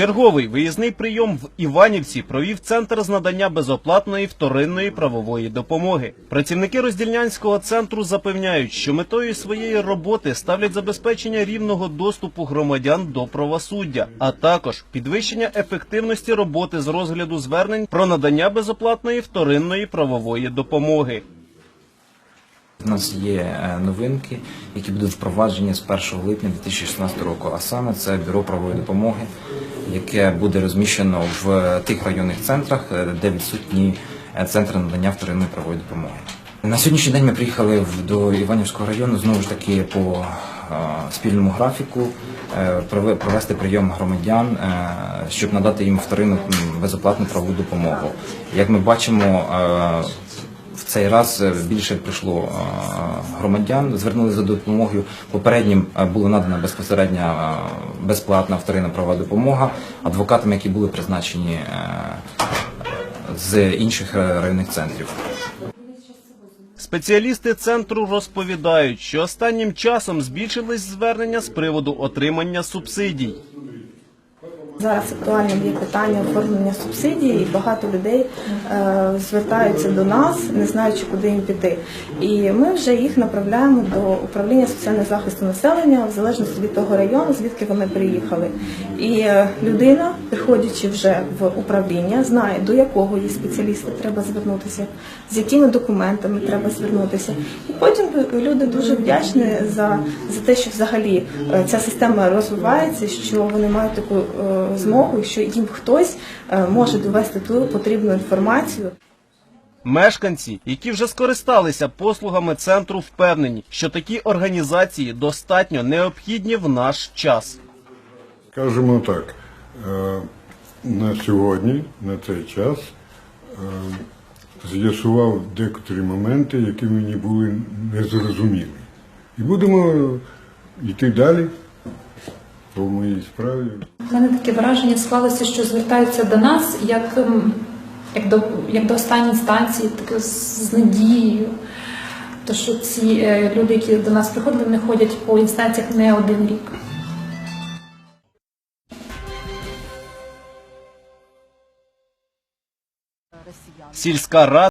Черговий виїзний прийом в Іванівці провів центр з надання безоплатної вторинної правової допомоги. Працівники роздільнянського центру запевняють, що метою своєї роботи ставлять забезпечення рівного доступу громадян до правосуддя, а також підвищення ефективності роботи з розгляду звернень про надання безоплатної вторинної правової допомоги. У нас є е, новинки, які будуть впроваджені з 1 липня 2016 року. А саме це бюро правової допомоги, яке буде розміщено в тих районних центрах, е, де відсутні е, центри надання вторинної правової допомоги. На сьогоднішній день ми приїхали до Іванівського району знову ж таки по е, спільному графіку провести прийом громадян, щоб надати їм вторинну безоплатну правову допомогу. Як ми бачимо, цей раз е, більше прийшло е, громадян, звернулися за допомогою. Попереднім е, була надана безпосередня безплатна вторинна правова допомога адвокатам, які були призначені з інших районних центрів. Спеціалісти центру розповідають, що останнім часом збільшились звернення з приводу отримання субсидій. Зараз актуальним є питання оформлення субсидій, і багато людей е, звертаються до нас, не знаючи, куди їм піти. І ми вже їх направляємо до управління соціального захисту населення в залежності від того району, звідки вони приїхали. І е, людина, приходячи вже в управління, знає, до якого їй спеціаліста треба звернутися, з якими документами треба звернутися. І потім люди дуже вдячні за, за те, що взагалі е, ця система розвивається, що вони мають таку е, змогу, що їм хтось е, може довести ту потрібну інформацію. Мешканці, які вже скористалися послугами центру, впевнені, що такі організації достатньо необхідні в наш час. Скажімо так, е, на сьогодні, на цей час, е, з'ясував декотрі моменти, які мені були незрозумілі. І будемо йти далі по моїй справі. У мене таке враження склалося, що звертаються до нас як, ем, як, до, як до останньої інстанції, таке з, з надією. То що ці е, люди, які до нас приходили, вони ходять по інстанціях не один рік. Сільська рада